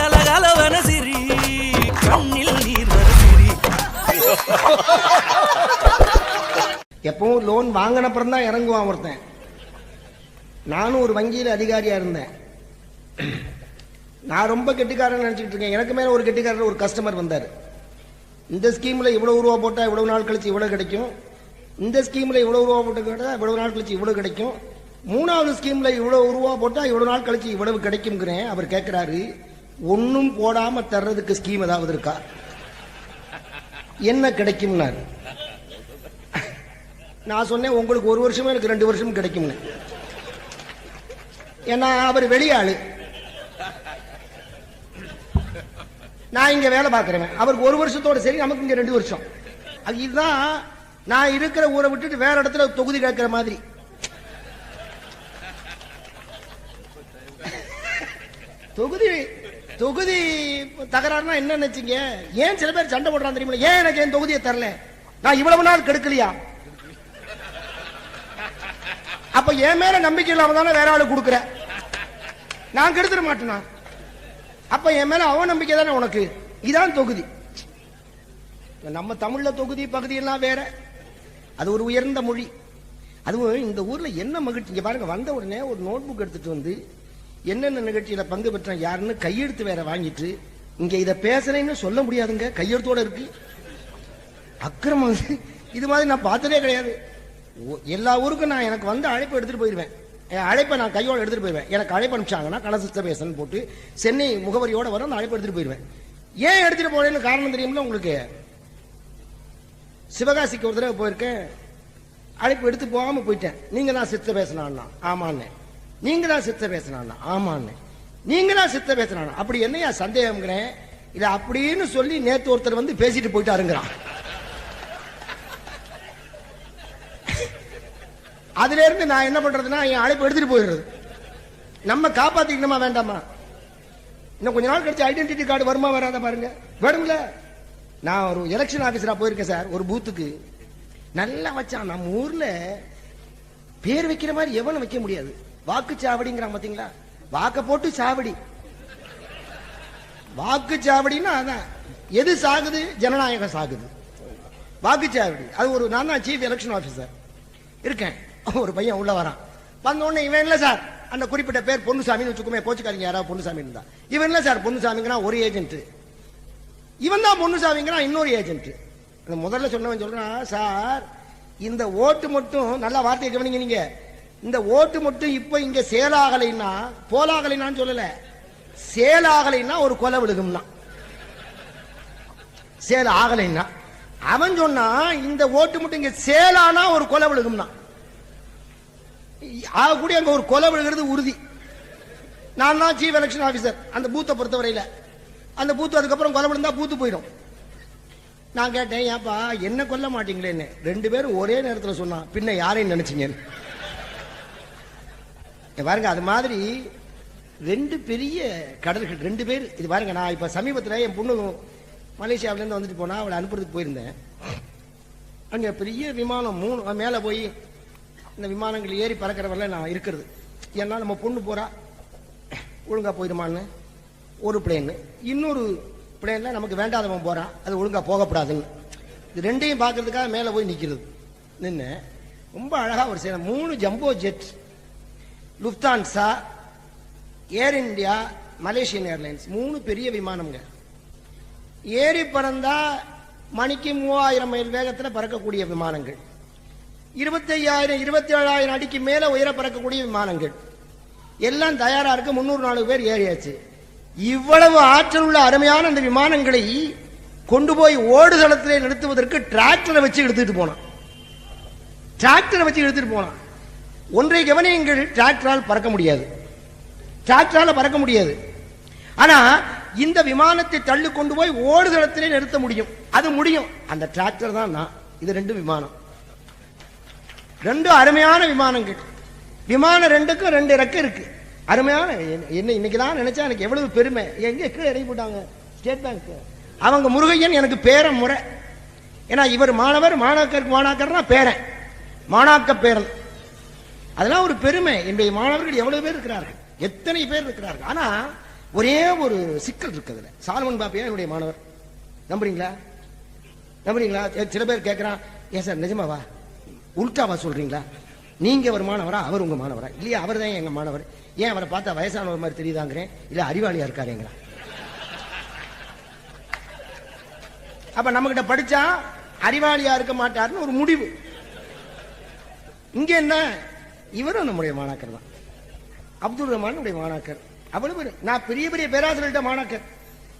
கலகலவன சிரி கண்ணில் நீர் வர சிரி. எப்பவும் லோன் வாங்கினப்புறம் தான் இறங்குவான் ஒருத்தன். நானும் ஒரு வங்கியில் அதிகாரியா இருந்தேன். நான் ரொம்ப கெட்டிக்காரன் நினச்சிட்டு இருக்கேன். எனக்கு மேல ஒரு கெட்டிக்காரர் ஒரு கஸ்டமர் வந்தார். இந்த ஸ்கீம்ல இவ்வளவு ரூபா போட்டா இவ்வளவு நாள் கழிச்சு இவ்வளவு கிடைக்கும். இந்த ஸ்கீம்ல இவ்வளவு ரூபா போட்டு கேட்டா இவ்வளவு நாள் கழிச்சு இவ்வளவு கிடைக்கும். மூணாவது ஸ்கீம்ல இவ்வளவு ரூபா போட்டா இவ்வளவு நாள் கழிச்சு இவ்வளவு கிடைக்கும்ங்கிறேன். அவர் கேட்கிறாரு ஒன்னும் போடாம தர்றதுக்கு ஸ்கீம் ஏதாவது இருக்கா? என்ன கிடைக்கும்னாரு? நான் சொன்னேன் உங்களுக்கு ஒரு வருஷமும் எனக்கு ரெண்டு வருஷம் கிடைக்கும்னு. ஏன்னா அவர் வெளியாளு. நான் இங்க வேலை பார்க்கறேன் அவருக்கு ஒரு வருஷத்தோட சரி நமக்கு இங்க ரெண்டு வருஷம். இதுதான் நான் இருக்கிற ஊரை விட்டுட்டு வேற இடத்துல தொகுதி கேட்கிற மாதிரி. தொகுதி தொகுதி தகராறுனா என்ன நினைச்சீங்க ஏன் சில பேர் சண்டை போடுறான் தெரியுமா? ஏன் எனக்கு என் தொகுதியை தரல? நான் இவ்வளவு நாள் கெடுக்கலையா? அப்ப என் மேல நம்பிக்கை இல்லாம தானே வேற ஆளு கொடுக்குற? நான் கெடுத்துட மாட்டேனா? அப்ப என் மேல அவன் நம்பிக்கை தானே உனக்கு? இதான் தொகுதி. நம்ம தமிழ்ல தொகுதி பகுதி எல்லாம் வேற. அது ஒரு உயர்ந்த மொழி. அதுவும் இந்த ஊர்ல என்ன மகிழ்ச்சி? இங்க பாருங்க வந்த உடனே ஒரு நோட் புக் எடுத்துட்டு வந்து என்னென்ன நிகழ்ச்சியில பங்கு பெற்றேன் யாருன்னு கையெழுத்து வேற வாங்கிட்டு இங்க இத பேசுறேன்னு சொல்ல முடியாதுங்க கையெழுத்தோட இருக்கு. அக்கிரமம் இது. மாதிரி நான் பார்த்ததே கிடையாது. ஓ- எல்லா ஊருக்கும் நான் எனக்கு வந்து அழைப்பு எடுத்துட்டு போயிருவேன். என் அழைப்பை நான் கையோட எடுத்துட்டு போயிருவேன். எனக்கு அழைப்பு அனுப்பிச்சாங்கன்னா கலசித்த பேசன் போட்டு சென்னை முகவரியோட வரும் நான் அழைப்பு எடுத்துட்டு போயிருவேன். ஏன் எடுத்துட்டு போறேன்னு காரணம் தெரியும்ல உங்களுக்கு? சிவகாசிக்கு ஒரு தடவை போயிருக்கேன். அழைப்பு எடுத்து போகாம போயிட்டேன். நீங்க தான் சித்த பேசினான்னா. ஆமான்னு. நீங்க தான் சித்த பேசினான் ஆமான்னு. நீங்க தான் சித்த பேசினான் அப்படி என்னையா சந்தேகம்ங்கிறேன்? இதை அப்படின்னு சொல்லி நேத்து ஒருத்தர் வந்து பேசிட்டு போயிட்டாருங்கிறான். அதுல இருந்து நான் என்ன பண்றதுன்னா என் அழைப்பு எடுத்துட்டு போயிடுறது. நம்ம காப்பாத்திக்கணுமா வேண்டாமா? இன்னும் கொஞ்ச நாள் கழிச்சு ஐடென்டிட்டி கார்டு வருமா வராத பாருங்க. வேணும்ல நான் ஒரு எலெக்ஷன் ஆபீசரா போயிருக்கேன் சார். ஒரு பூத்துக்கு நல்லா வச்சான். நம்ம ஊர்ல பேர் வைக்கிற மாதிரி எவனும் வைக்க முடியாது. வாக்குச்சாவடிங்கிறான் பாத்தீங்களா? வாக்க போட்டு சாவடி. வாக்கு சாவடின்னா அதான். எது சாகுது? ஜனநாயகம் சாகுது. வாக்குச்சாவடி அது ஒரு நான் தான் சீஃப் எலெக்ஷன் ஆபீசர் இருக்கேன். ஒரு பையன் உள்ள வரான். வந்த உடனே இவன் இல்ல சார். அந்த குறிப்பிட்ட பேர் பொன்னுசாமின்னு வச்சுக்கோமே போச்சுக்காரங்க யாராவது பொன்னுசாமி இருந்தா. இவன் இல்ல சார். பொன்னுசாமிங்கிறான் ஒரு ஏஜென்ட் இவன் தான் பொன்னுசாமிங்கிறான் இன்னொரு ஏஜென்ட் முதல்ல சொன்னவன் சொல்றான் சார் இந்த ஓட்டு மட்டும் நல்லா வார்த்தையை கவனிங்க நீங்க. இந்த ஓட்டு மட்டும் இப்ப இங்க சேலாகலைன்னா போலாகலைன்னான்னு சொல்லல. சேலாகலைன்னா ஒரு கொலை விழுகும்னா. சேல் ஆகலைன்னா. அவன் சொன்னா இந்த ஓட்டு மட்டும் இங்க சேலானா ஒரு கொலை விழுகும்னா. ஆகக்கூடிய அங்க ஒரு கொலை விழுகிறது உறுதி. நான் தான் சீஃப் எலெக்ஷன் ஆபீசர் அந்த பூத்தை பொறுத்தவரையில. அந்த பூத்து அதுக்கப்புறம் கொலை விழுந்தா பூத்து போயிடும். நான் கேட்டேன் ஏப்பா என்ன கொல்ல மாட்டீங்களேன்னு? ரெண்டு பேரும் ஒரே நேரத்துல சொன்னான் பின்ன யாரையும் நினைச்சீங்கன்னு? பாருங்க அது மாதிரி ரெண்டு பெரிய கடல்கள் ரெண்டு பேர் இது பாருங்க நான் இப்ப சமீபத்தில் என் பொண்ணு மலேசியாவிலேருந்து வந்துட்டு போனா அவளை அனுப்புறதுக்கு போயிருந்தேன். அங்க பெரிய விமானம் மூணு மேல போய் இந்த விமானங்கள் ஏறி பறக்கிறவரை நான் இருக்கிறது. ஏன்னா நம்ம பொண்ணு போறா? ஒழுங்கா போயிடுமான்னு ஒரு பிளேனு இன்னொரு பிளேன்ல நமக்கு வேண்டாதவன் போறான் அது ஒழுங்கா போகக்கூடாதுன்னு இது ரெண்டையும் பார்க்கறதுக்காக மேல போய் நிக்கிறது. நின்று ரொம்ப அழகா ஒரு சேனை மூணு jumbo jet Lufthansa air India Malaysian airlines மூணு பெரிய விமானம்ங்க. ஏறி பறந்தா மணிக்கு மூவாயிரம் மைல் வேகத்தில் பறக்கக்கூடிய விமானங்கள். இருபத்தி ஐயாயிரம் இருபத்தி ஏழாயிரம் அடிக்கு மேல உயர பறக்கக்கூடிய விமானங்கள். எல்லாம் தயாரா இருக்கு. முந்நூறு நாலு பேர் ஏறியாச்சு. இவ்வளவு ஆற்றல் உள்ள அருமையான அந்த விமானங்களை கொண்டு போய் ஓடுதளத்திலே நிறுத்துவதற்கு டிராக்டரை வச்சு எடுத்துட்டு போனான். டிராக்டரை வச்சு எடுத்துட்டு போனான். ஒன்றை கவனியுங்கள் டிராக்டரால் பறக்க முடியாது. டிராக்டரால் பறக்க முடியாது. ஆனால் இந்த விமானத்தை தள்ளி கொண்டு போய் ஓடுதளத்திலே நிறுத்த முடியும். அது முடியும். அந்த டிராக்டர் தான் நான். இது ரெண்டு விமானம். ரெண்டு அருமையான விமானங்கள். விமானம் ரெண்டுக்கும் ரெண்டு ரெக்கை இருக்கு. அருமையான என்ன- என்ன இன்னைக்கு தான் நினைச்சா எனக்கு எவ்வளவு பெருமை. எங்க கீழே இறங்கி போட்டாங்க? ஸ்டேட் பேங்க் அவங்க முருகையன் எனக்கு பேர முறை. ஏன்னா இவர் மாணவர் மாணாக்கருக்கு மாணாக்கர்னா பேரன். மாணாக்க பேரன். அதெல்லாம் ஒரு பெருமை. என்னுடைய மாணவர்கள் எவ்வளவு பேர் இருக்கிறார்கள்? எத்தனை பேர் இருக்கிறார்கள்? ஆனா ஒரே ஒரு சிக்கல் இருக்கு அதுல. சால்மன் பாப்பியா என்னுடைய மாணவர்? நம்புறீங்களா? நம்புறீங்களா? சில- சில பேர் கேட்கிறான் ஏன் சார் நிஜமாவா உல்டாவா சொல்றீங்களா? நீங்க ஒரு மாணவரா அவர் உங்க மாணவரா? இல்லையா அவர் தான் எங்க மாணவர்? ஏன் அவரை பார்த்தா வயசானவர் மாதிரி தெரியுதாங்கிறேன்? இல்ல அறிவாளியா இருக்காருங்களா அப்ப நம்ம கிட்ட படிச்சா அறிவாளியா இருக்க மாட்டாருன்னு ஒரு முடிவு. இங்க என்ன? இவரும் நம்முடைய மாணாக்கர் தான். அப்துல் ரஹ்மானுடைய மாணாக்கர். அவ்வளவு நான் பெரிய பெரிய பேராசிரியர்கிட்ட மாணாக்கர்.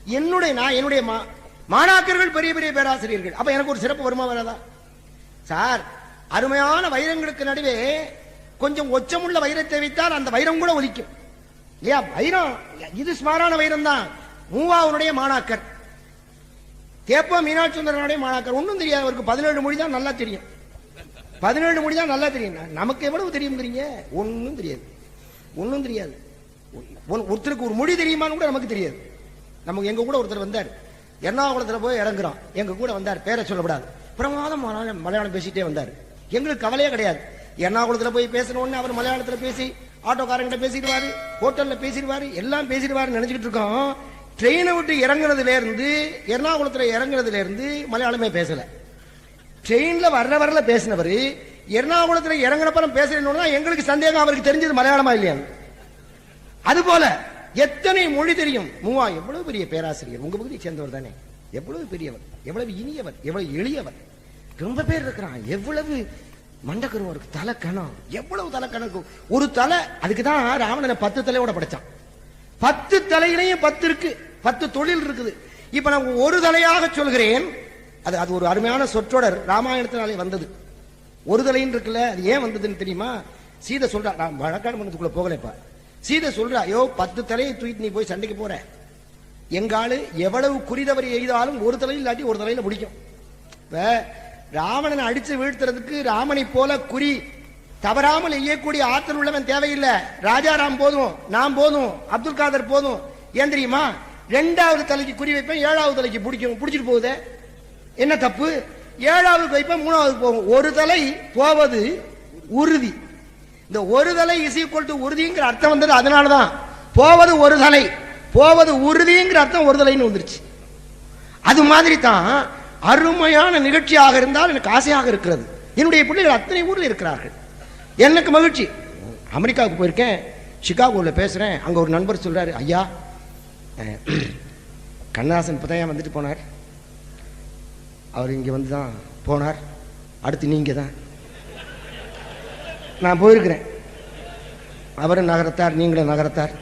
என்னுடைய நான் என்னுடைய மா- மாணாக்கர்கள் பெரிய பெரிய பேராசிரியர்கள். அப்ப எனக்கு ஒரு சிறப்பு வருமா வராதா? சார் அருமையான வைரங்களுக்கு நடுவே கொஞ்சம் ஒச்சமுள்ள வைரத்தை வைத்தால் அந்த வைரம் கூட ஒலிக்கும். இல்லையா? வைரம் இது ஸ்மாரான வைரம் தான் மூவாவுடைய மாணாக்கர். தேப்பா மீனாட்சுந்தரனுடைய மாணாக்கர். ஒன்றும் தெரியாது. அவருக்கு பதினேழு மொழி தான் நல்லா தெரியும். பதினேழு மொழி தான் நல்லா தெரியும். நமக்கு எவ்வளவு தெரியுங்கிறீங்க ஒன்றும் தெரியாது. ஒன்றும் தெரியாது. ஒருத்தருக்கு ஒரு மொழி தெரியுமான்னு கூட நமக்கு தெரியாது. நமக்கு எங்கள் கூட ஒருத்தர் வந்தார். எர்ணாகுளத்தில் போய் இறங்குறோம் எங்கள் கூட வந்தார். பேரை சொல்லக்கூடாது பிரமாதம் மலையாளம் மலையாளம் பேசிட்டே வந்தார். எங்களுக்கு கவலையே கிடையாது. எர்ணாகுளத்தில் போய் பேசணும்னு அவர் மலையாளத்தில் பேசி ஆட்டோக்காரங்கிட்ட பேசிடுவார் ஹோட்டலில் பேசிடுவார் எல்லாம் பேசிடுவாருன்னு நினச்சிக்கிட்டு இருக்கோம். ட்ரெயினை விட்டு இறங்குறதுலேருந்து எர்ணாகுளத்தில் இறங்குறதுலேருந்து மலையாளமே பேசலை. ட்ரெயின்ல வர்ற வரல பேசினவர் எர்ணாகுளத்துல இறங்கினப்பறம் பேசுறேன்னு தான் எங்களுக்கு சந்தேகம் அவருக்கு தெரிஞ்சது மலையாளமா இல்லையான்னு அது போல எத்தனை மொழி தெரியும்? மூவா எவ்வளவு பெரிய பேராசிரியர்? உங்க பகுதியை சேர்ந்தவர் தானே. எவ்வளவு பெரியவர் எவ்வளவு இனியவர் எவ்வளவு எளியவர். ரொம்ப பேர் இருக்கிறான். எவ்வளவு மண்டக்கருவம் இருக்கு தலை கணம். எவ்வளவு தலை கணக்கு. ஒரு தலை அதுக்கு தான் ராவணனை பத்து தலையோட படைச்சான். பத்து தலையிலையும் பத்து இருக்கு. பத்து தொழில் இருக்குது. இப்ப நான் ஒரு தலையாக சொல்கிறேன். அது அது ஒரு அருமையான சொற்றொடர். ராமாயணத்தினாலே வந்தது. ஒரு தலைன்னு இருக்குல்ல அது ஏன் வந்ததுன்னு தெரியுமா? சீதை சொல்றா நான் வழக்காடு மன்றத்துக்குள்ள போகலைப்பா. சீதை சொல்றா ஐயோ பத்து தலையை தூக்கிட்டு நீ போய் சண்டைக்கு போற. எங்க ஆளு எவ்வளவு குறிதவரை எய்தாலும் ஒரு தலையில் இல்லாட்டி ஒரு தலையில பிடிக்கும் இப்ப ராவணனை அடிச்சு வீழ்த்துறதுக்கு ராமனை போல குறி தவறாமல் எய்யக்கூடிய ஆற்றல் உள்ளவன் தேவையில்லை. ராஜாராம் போதும் நான் போதும் அப்துல் காதர் போதும். ஏன் தெரியுமா? ரெண்டாவது தலைக்கு குறி வைப்பேன் ஏழாவது தலைக்கு பிடிக்கும் பிடிச்சிட்டு போகுதே. என்ன தப்பு? ஏழாவது பைப்பை மூணாவது போகும். ஒரு தலை போவது உறுதி. இந்த ஒரு தலை இஸ் ஈக்குவல் டு உறுதிங்கிற அர்த்தம் வந்தது அதனாலதான். போவது ஒரு தலை. போவது உறுதிங்கிற அர்த்தம் ஒரு தலைன்னு வந்துருச்சு. அது மாதிரி தான் அருமையான நிகழ்ச்சியாக இருந்தால் எனக்கு ஆசையாக இருக்கிறது. என்னுடைய பிள்ளைகள் அத்தனை ஊரில் இருக்கிறார்கள். எனக்கு மகிழ்ச்சி. அமெரிக்காவுக்கு போயிருக்கேன். சிகாகோவில் பேசுகிறேன் அங்கே ஒரு நண்பர் சொல்கிறார் ஐயா கண்ணாசன் இப்போ தான் வந்துட்டு போனார்? அவர் இங்கே வந்து தான் போனார். அடுத்து நீங்கள் தான். நான் போயிருக்கிறேன். அவரும் நகரத்தார் நீங்களும் நகரத்தார்.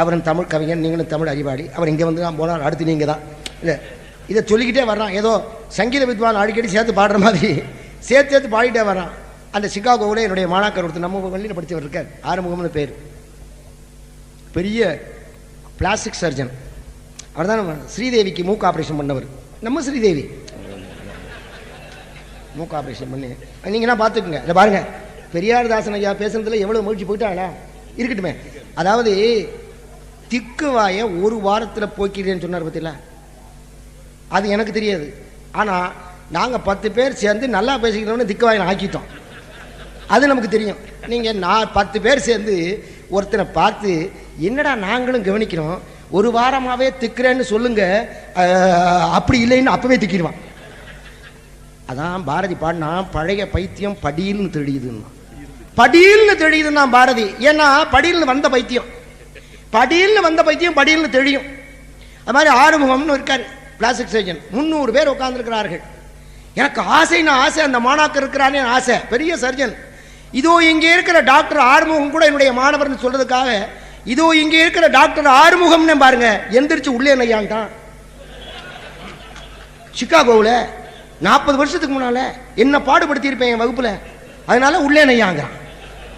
அவரும் தமிழ் கவிஞன் நீங்களும் தமிழ் அறிவாளி. அவர் இங்கே வந்து தான் போனார் அடுத்து நீங்கள் தான். இல்லை இதை சொல்லிக்கிட்டே வர்றான். ஏதோ சங்கீத வித்வான் அடிக்கடி சேர்த்து பாடுற மாதிரி. சேர்த்து சேர்த்து பாடிட்டே வர்றான். அந்த சிகாகோவில் என்னுடைய மாணாக்கர் ஒருத்தர் நம்ம பள்ளியில் படித்தவர் இருக்கார். ஆறுமுகம்னு பேர். பெரிய பிளாஸ்டிக் சர்ஜன் அவர் தான் ஸ்ரீதேவிக்கு மூக்கு ஆப்ரேஷன் பண்ணவர். நம்ம ஸ்ரீதேவி. மூக்கு ஆப்ரேஷன் பண்ணி. நீங்கன்னா பார்த்துக்குங்க இதை பாருங்க. பெரியார் தாசன் ஐயா பேசுனதில் எவ்வளவு மகிழ்ச்சி போயிட்டாங்களா இருக்கட்டுமே. அதாவது திக்கு வாய ஒரு வாரத்தில் போக்கிறேன்னு சொன்னார் பார்த்தீங்களா அது எனக்கு தெரியாது. ஆனால் நாங்கள் பத்து பேர் சேர்ந்து நல்லா பேசிக்கிறோம்னு திக்கு வாயை ஆக்கிட்டோம். அது நமக்கு தெரியும். நீங்கள் நான் பத்து பேர் சேர்ந்து ஒருத்தனை பார்த்து என்னடா நாங்களும் கவனிக்கிறோம்? ஒரு வாரமாகவே திக்குறேன்னு சொல்லுங்க. அப்படி இல்லைன்னு அப்போவே திக்கிடுவான். அதான் பாரதி பாடினா பழைய பைத்தியம் படியில்னு தெரியுதுன்னா. படியில்னு தெரியுதுன்னா பாரதி. ஏன்னா படியில்னு வந்த பைத்தியம். படியில்னு வந்த பைத்தியம் படியில்னு தெரியும். அது மாதிரி ஆறுமுகம்னு இருக்காரு பிளாஸ்டிக் சர்ஜன். முந்நூறு பேர் உட்கார்ந்துருக்கிறார்கள். எனக்கு ஆசைன்னு ஆசை அந்த மாணாக்கர் இருக்கிறானே ஆசை. பெரிய சர்ஜன். இதோ இங்கே இருக்கிற டாக்டர் ஆறுமுகம் கூட என்னுடைய மாணவர்னு சொல்றதுக்காக இதோ இங்கே இருக்கிற டாக்டர் ஆறுமுகம்னு பாருங்க எந்திரிச்சு உள்ளே நையான்ட்டான். சிக்காகோவில் நாற்பது வருஷத்துக்கு முன்னால என்ன பாடுபடுத்தியிருப்பேன் என் வகுப்புல? அதனால உள்ளே நையாங்கிறான்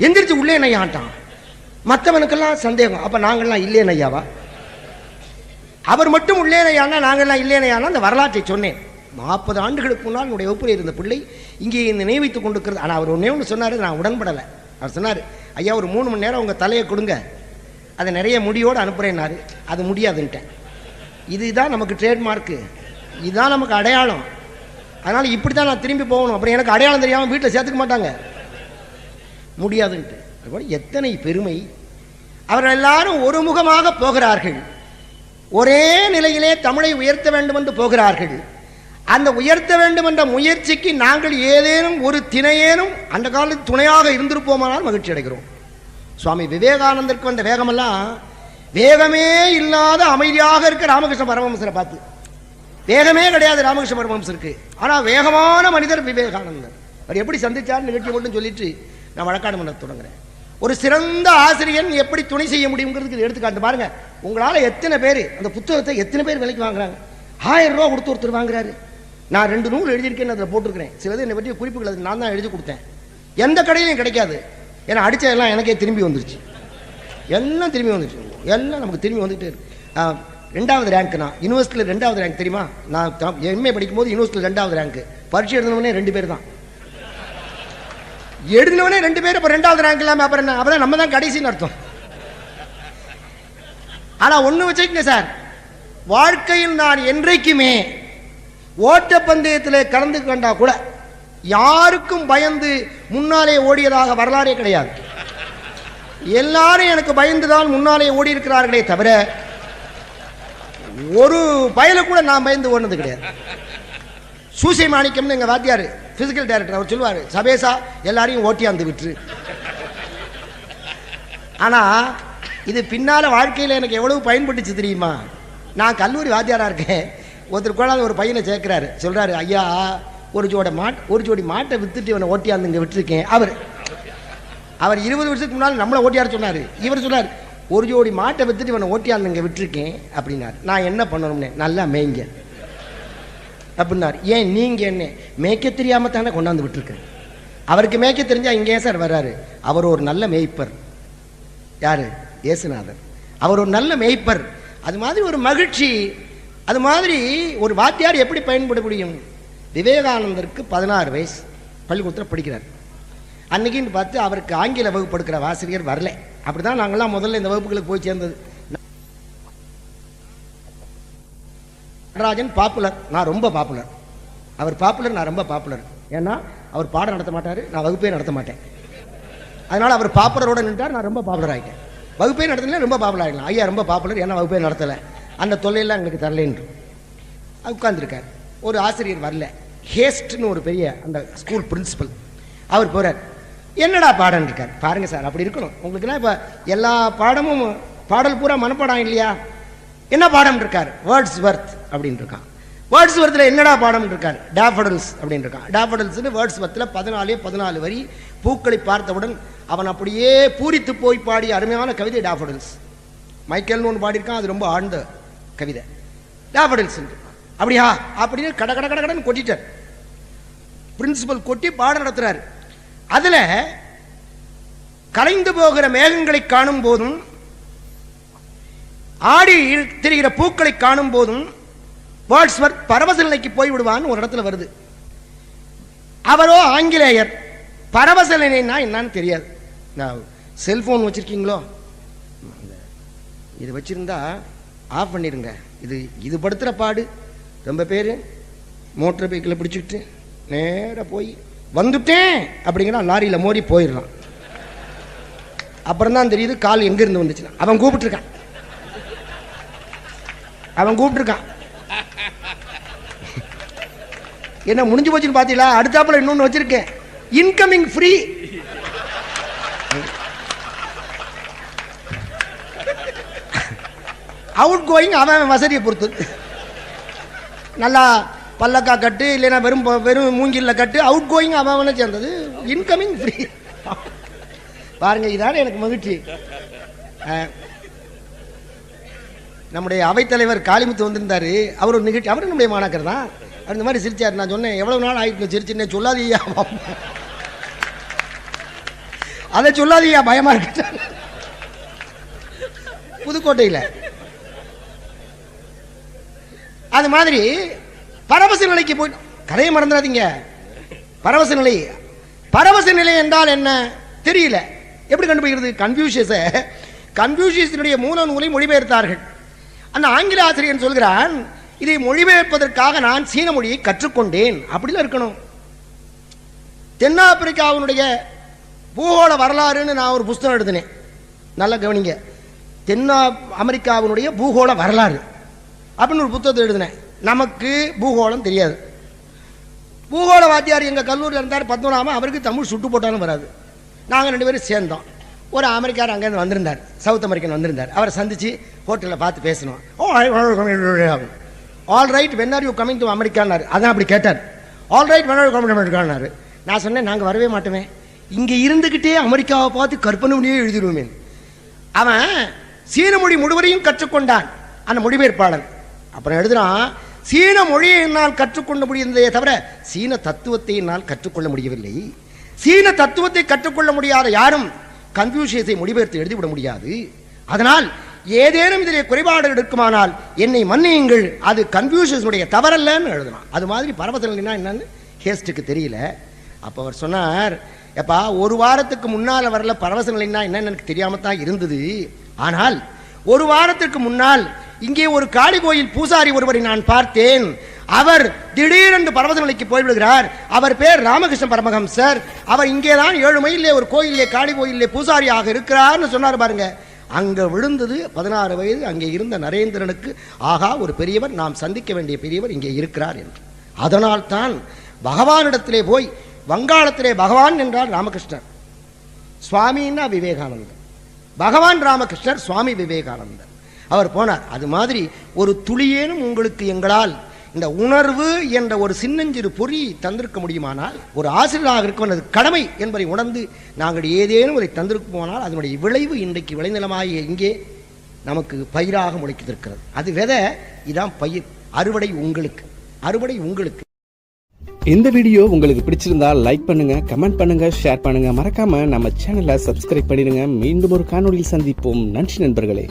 எந்திரிச்சு உள்ளே நையான்ட்டான் மற்றவனுக்கெல்லாம் சந்தேகம். அப்ப நாங்கள்லாம் இல்லே நையாவா? அவர் மட்டும் உள்ளே நையானா நாங்கள்லாம் இல்லே நையானா அந்த வரலாற்றை சொன்னேன். நாற்பது ஆண்டுகளுக்கு முன்னால் என்னுடைய வகுப்பில் இருந்த பிள்ளை இங்கே இந்த நியமித்துக் கொண்டிருக்கிறது. ஆனால் அவர் ஒன்றே ஒன்று சொன்னார் நான் உடன்படலை. அவர் சொன்னார் ஐயா ஒரு மூணு மணி நேரம் உங்கள் தலையை கொடுங்க. அதை நிறைய முடியோடு அனுப்புகிறேன்னாரு அது முடியாதுன்ட்டேன். இதுதான் நமக்கு ட்ரேட்மார்க்கு இதுதான் நமக்கு அடையாளம். அதனால் இப்படி தான் நான் திரும்பி போகணும். அப்புறம் எனக்கு அடையாளம் தெரியாமல் வீட்டில் சேர்த்துக்க மாட்டாங்க. முடியாதுன்ட்டு. அதுபோல் எத்தனை பெருமை. அவர்கள் எல்லாரும் ஒருமுகமாக போகிறார்கள். ஒரே நிலையிலே தமிழை உயர்த்த வேண்டும் என்று போகிறார்கள். அந்த உயர்த்த வேண்டும் என்ற முயற்சிக்கு நாங்கள் ஏதேனும் ஒரு திணையேனும் அந்த காலத்தில் துணையாக இருந்திருப்போமானால் மகிழ்ச்சி அடைகிறோம். சுவாமி விவேகானந்தருக்கு வந்த வேகமெல்லாம் வேகமே இல்லாத அமைதியாக இருக்க ராமகிருஷ்ண பரமஹம்சரை பார்த்து. வேகமே கிடையாது ராமகிருஷ்ண பரமஹம்சருக்கு. ஆனால் வேகமான மனிதர் விவேகானந்தர். அவர் எப்படி சந்திச்சார் நிகழ்ச்சி மட்டும் சொல்லிட்டு நான் வழக்காடு பண்ண தொடங்குறேன். ஒரு சிறந்த ஆசிரியன் எப்படி துணை செய்ய முடியுங்கிறதுக்கு எடுத்துக்காட்டு. பாருங்க. உங்களால் எத்தனை பேர் அந்த புத்தகத்தை எத்தனை பேர் விலைக்கு வாங்குறாங்க? ஆயிரம் ரூபா கொடுத்து ஒருத்தர் வாங்குறாரு. நான் ரெண்டு நூல் எழுதியிருக்கேன் அதில் போட்டிருக்கிறேன். சிலது என்னை பற்றி குறிப்புகள் அதுக்கு நான் தான் எழுதி கொடுத்தேன். எந்த கடையிலையும் கிடைக்காது. ஏன்னா அடித்த எல்லாம் எனக்கே திரும்பி வந்துருச்சு. எல்லாம் திரும்பி வந்துச்சு எல்லாம் நமக்கு திரும்பி வந்துட்டே இருக்கு. ரெண்டாவது ரேங்க் நான். யூனிவர்சிட்டியில் ரெண்டாவது ரேங்க் தெரியுமா? நான் எம்ஏ படிக்கும்போது யூனிவர்சிட்டியில் ரெண்டாவது ரேங்க் பரீட்சை எழுதினவனே ரெண்டு பேர் தான். எழுதினவனே ரெண்டு பேர் இப்போ ரெண்டாவது ரேங்க் இல்லாமல் அப்புறம் என்ன? அப்போ நம்ம தான் கடைசின்னு அர்த்தம். ஆனால் ஒன்று வச்சுக்கங்க சார். வாழ்க்கையில் நான் என்றைக்குமே ஓட்டப்பந்தயத்தில் கலந்து கொண்டா கூட யாருக்கும் பயந்து முன்னாலே ஓடியதாக வரலாறே கிடையாது. எல்லாரும் எனக்கு பயந்துதான் முன்னாலே ஓடி இருக்கிறார்களே தவிர ஒரு பயல கூட நான் பயந்து ஓடினது கிடையாது. சூசை மாணிக்கம்னு எங்க வாத்தியார் பிசிக்கல் டைரக்டர் அவர் சொல்லுவார் சபேசா எல்லாரையும் ஓட்டியாந்து விட்டுரு. ஆனா இது பின்னால வாழ்க்கையில் எனக்கு எவ்வளவு பயன்பட்டுச்சு தெரியுமா? நான் கல்லூரி வாத்தியாரா இருக்கேன். ஒருத்தர் கொண்டாந்து ஒரு பையனை சேர்க்கிறாரு. சொல்றாரு ஐயா ஒரு ஜோட மாட் ஒரு ஜோடி மாட்டை வித்துட்டு இவனை ஓட்டியாந்து இங்கே விட்டுருக்கேன். அவர் அவர் இருபது வருஷத்துக்கு முன்னால் நம்மளை ஓட்டியார் சொன்னார். இவர் சொன்னார் ஒரு ஜோடி மாட்டை வித்துட்டு இவனை ஓட்டியாந்து இங்கே விட்டுருக்கேன் அப்படின்னார். நான் என்ன பண்ணணும்னே? நல்லா மேய்ங்க. அப்படின்னார். ஏன் நீங்கள் என்ன? மேய்க்க தெரியாமல் தானே கொண்டாந்து விட்டுருக்கேன். அவருக்கு மேய்க்க தெரிஞ்சால் இங்கே சார் வர்றாரு? அவர் ஒரு நல்ல மேய்ப்பர். யார்? இயேசுநாதர். அவர் ஒரு நல்ல மேய்ப்பர். அது மாதிரி ஒரு மகிழ்ச்சி. அது மாதிரி ஒரு வாத்தியார் எப்படி பயன்பட முடியும்? விவேகானந்தருக்கு பதினாறு வயசு. பள்ளிக்கூடத்தில் படிக்கிறார். அன்னைக்குன்னு பார்த்து அவருக்கு ஆங்கில வகுப்பு எடுக்கிற ஆசிரியர் அப்படிதான் நாங்கள்லாம் முதல்ல இந்த வகுப்புகளுக்கு போய் சேர்ந்தது. நடராஜன் பாப்புலர் நான் ரொம்ப பாப்புலர் அவர் பாப்புலர் நான் ரொம்ப பாப்புலர் ஏன்னா அவர் பாடம் நடத்த மாட்டார் நான் வகுப்பே நடத்த மாட்டேன். அதனால் அவர் பாப்புலரோட நின்றார் நான் ரொம்ப பாப்புலர் ஆகிட்டேன் வகுப்பே நடத்தினா ரொம்ப பாப்புலர் ஆகிடலாம் ஐயா ரொம்ப பாப்புலர் ஏன்னா வகுப்பே நடத்தலை. அந்த தொல்லையெல்லாம் எங்களுக்கு தரலேன்று உட்காந்துருக்கார் ஒரு ஆசிரியர் வரல. ஹேஸ்ட்னு ஒரு பெரிய அந்த ஸ்கூல் பிரின்சிபல் அவர் போகிறார் என்னடா பாடம் இருக்கார். பாருங்க சார் அப்படி இருக்கணும். உங்களுக்குலாம் இப்போ எல்லா பாடமும் பாடல் பூரா மனப்பாடம் இல்லையா? என்ன பாடம் இருக்கார்? வேர்ட்ஸ் வர்த் அப்படின்னு இருக்கான். வேர்ட்ஸ் வர்த்தில் என்னடா பாடம் இருக்கார்? டேஃபடல்ஸ் அப்படின்னு இருக்கான். டேஃபடல்ஸ்னு வேர்ட்ஸ் வர்த்தில் பதினாலே பதினாலு வரி பூக்களை பார்த்தவுடன் அவன் அப்படியே பூரித்து போய் பாடிய அருமையான கவிதை டேஃபடல்ஸ் மைக்கேல்னு ஒன்று பாடியிருக்கான். அது ரொம்ப ஆழ்ந்த கவிதை. டேஃபடல்ஸ் அப்படியா? அப்படின்னு கட கட கட கடன்னு கொட்டிட்டார். பிரின்சிபல் கொட்டி பாடம் நடத்துறாரு. அதுல கலைந்து போகிற மேகங்களை காணும் போதும் ஆடி திரிகிற பூக்களை காணும் போதும் வேர்ட்ஸ்வர்த் பரவச நிலைக்கு போய் விடுவான்னு ஒரு இடத்துல வருது. அவரோ ஆங்கிலேயர் பரவச நிலைன்னா என்னன்னு தெரியாது. நான் செல்போன் வச்சிருக்கீங்களோ? இது வச்சிருந்தா ஆஃப் பண்ணிடுங்க. இது இது படுத்துகிற பாடு. ரொம்ப பேர் மோட்டர் பைக்கில் பிடிச்சிக்கிட்டு நேராக போய் வந்துட்டேன் அப்படிங்கிற லாரியில் மோதி போயிடுறான். அப்புறம் தான் தெரியுது கால் எங்கேருந்து வந்துச்சுன்னா. அவன் கூப்பிட்டுருக்கான். அவன் கூப்பிட்டுருக்கான். என்ன முடிஞ்சு போச்சுன்னு பார்த்தீங்களா அடுத்தாப்புல இன்னொன்று வச்சிருக்கேன். இன்கமிங் ஃப்ரீ அவுட் கோயிங் அவன் அவன் வசதியை பொறுத்து. நல்லா பல்லக்கா கட்டு இல்லைன்னா வெறும் வெறும் மூங்கில்ல கட்டு அவுட் கோயிங் அவன் அவனை சேர்ந்தது. இன்கமிங் ஃப்ரீ பாருங்க இதான எனக்கு மகிழ்ச்சி. நம்முடைய அவைத்தலைவர் காளிமுத்து வந்திருந்தாரு. அவர் ஒரு நிகழ்ச்சி அவரும் நம்முடைய மாணாக்கர் தான். அவர் இந்த மாதிரி சிரிச்சார். நான் சொன்னேன் எவ்வளவு நாள் ஆயிட்டு சிரிச்சுன்னே சொல்லாதீயா அதை சொல்லாதீயா பயமா இருக்கு. புதுக்கோட்டையில். அது மாதிரி பரவச நிலைக்கு போய் கதையை மறந்துடாதீங்க. பரவச நிலை பரவச நிலை என்றால் என்ன? தெரியல. எப்படி கண்டுபிடிக்கிறது? கன்ஃபியூஷியஸ கன்ஃபியூஷியஸினுடைய மூல நூலை மொழிபெயர்த்தார்கள். அந்த ஆங்கில ஆசிரியர் சொல்கிறான் இதை மொழிபெயர்ப்பதற்காக நான் சீன மொழியை கற்றுக்கொண்டேன். அப்படிலாம் இருக்கணும். தென்னாப்பிரிக்காவினுடைய பூகோள வரலாறுன்னு நான் ஒரு புஸ்தகம் எழுதினேன். நல்லா கவனிங்க. தென்னா அமெரிக்காவினுடைய பூகோள வரலாறு அப்படின்னு ஒரு புத்தகத்தை எழுதினேன். நமக்கு பூகோளம் தெரியாது. பூகோள வாத்தியார் எங்கள் கல்லூரியில் இருந்தார் பத்மநாபம் அவருக்கு தமிழ் சுட்டு போட்டாலும் வராது. நாங்கள் ரெண்டு பேரும் சேர்ந்தோம். ஒரு அமெரிக்கார் அங்கேருந்து வந்திருந்தார் சவுத் அமெரிக்கன் வந்திருந்தார். அவரை சந்தித்து ஹோட்டலில் பார்த்து பேசணும் ஓ all right when are you coming to அமெரிக்கானார் அதான் அப்படி கேட்டார். All right when are coming அமெரிக்கானார் நான் சொன்னேன் நாங்கள் வரவே மாட்டோமே. இங்கே இருந்துக்கிட்டே அமெரிக்காவை பார்த்து கற்பனை மொழியே எழுதிடுவோமே. அவன் சீன மொழி முழுவதையும் கற்றுக்கொண்டான். அந்த மொழிபெயர்ப்பாளன். அப்புறம் எழுதுகிறான் சீன மொழியை என்னால் கற்றுக்கொள்ள முடிந்ததே தவிர சீன தத்துவத்தை என்னால் கற்றுக்கொள்ள முடியவில்லை. சீன தத்துவத்தை கற்றுக்கொள்ள முடியாத யாரும் கன்ஃபியூஷியஸை மொழிபெயர்த்து எழுதிவிட முடியாது. அதனால் ஏதேனும் இதிலே குறைபாடு இருக்குமானால் என்னை மன்னியுங்கள் அது கன்ஃபியூஷியஸுடைய தவறல்லன்னு எழுதலாம். அது மாதிரி பரவசனா என்னன்னு ஹேஸ்ட்டுக்கு தெரியல. அப்போ அவர் சொன்னார் எப்பா ஒரு வாரத்துக்கு முன்னால் வரல பரவச நிலைன்னா என்னன்னு எனக்கு தெரியாம தான் இருந்தது. ஆனால் ஒரு வாரத்திற்கு முன்னால் இங்கே ஒரு காளி கோயில் பூசாரி ஒருவரை நான் பார்த்தேன். அவர் திடீரென்று பரவச போய்விடுகிறார் அவர் பேர் ராமகிருஷ்ண பரமஹம்சர் அவர் இங்கே தான் ஏழு மைலிலே ஒரு கோயிலே காளி கோயிலே பூசாரியாக இருக்கிறார்னு சொன்னார் பாருங்க. அங்கே விழுந்தது பதினாறு வயது அங்கே இருந்த நரேந்திரனுக்கு ஆகா ஒரு பெரியவர் நாம் சந்திக்க வேண்டிய பெரியவர் இங்கே இருக்கிறார் என்று. அதனால் தான் பகவானிடத்திலே போய் வங்காளத்திலே பகவான் என்றார் ராமகிருஷ்ணர். சுவாமின்னா விவேகானந்தர் பகவான் ராமகிருஷ்ணர் சுவாமி விவேகானந்தர் அவர் போனார். அது மாதிரி ஒரு துளியேனும் உங்களுக்கு எங்களால் இந்த உணர்வு என்ற ஒரு சின்னஞ்சிறு பொறி தந்திருக்க முடியுமானால் ஒரு ஆசிரியராக இருக்க அது கடமை என்பதை உணர்ந்து நாங்கள் ஏதேனும் அதை தந்திருக்குமானால் அதனுடைய விளைவு இன்றைக்கு விளைநிலமாகிய இங்கே நமக்கு பயிராக முளைத்திருக்கிறது. அது விதை இதான் பயிர். அறுவடை உங்களுக்கு. அறுவடை உங்களுக்கு. இந்த வீடியோ உங்களுக்கு பிடிச்சிருந்தா லைக் பண்ணுங்க கமெண்ட் பண்ணுங்க ஷேர் பண்ணுங்க. மறக்காம நம்ம சேனலை சப்ஸ்கிரைப் பண்ணிடுங்க. மீண்டும் ஒரு காணொலியில் சந்திப்போம். நன்றி நண்பர்களே.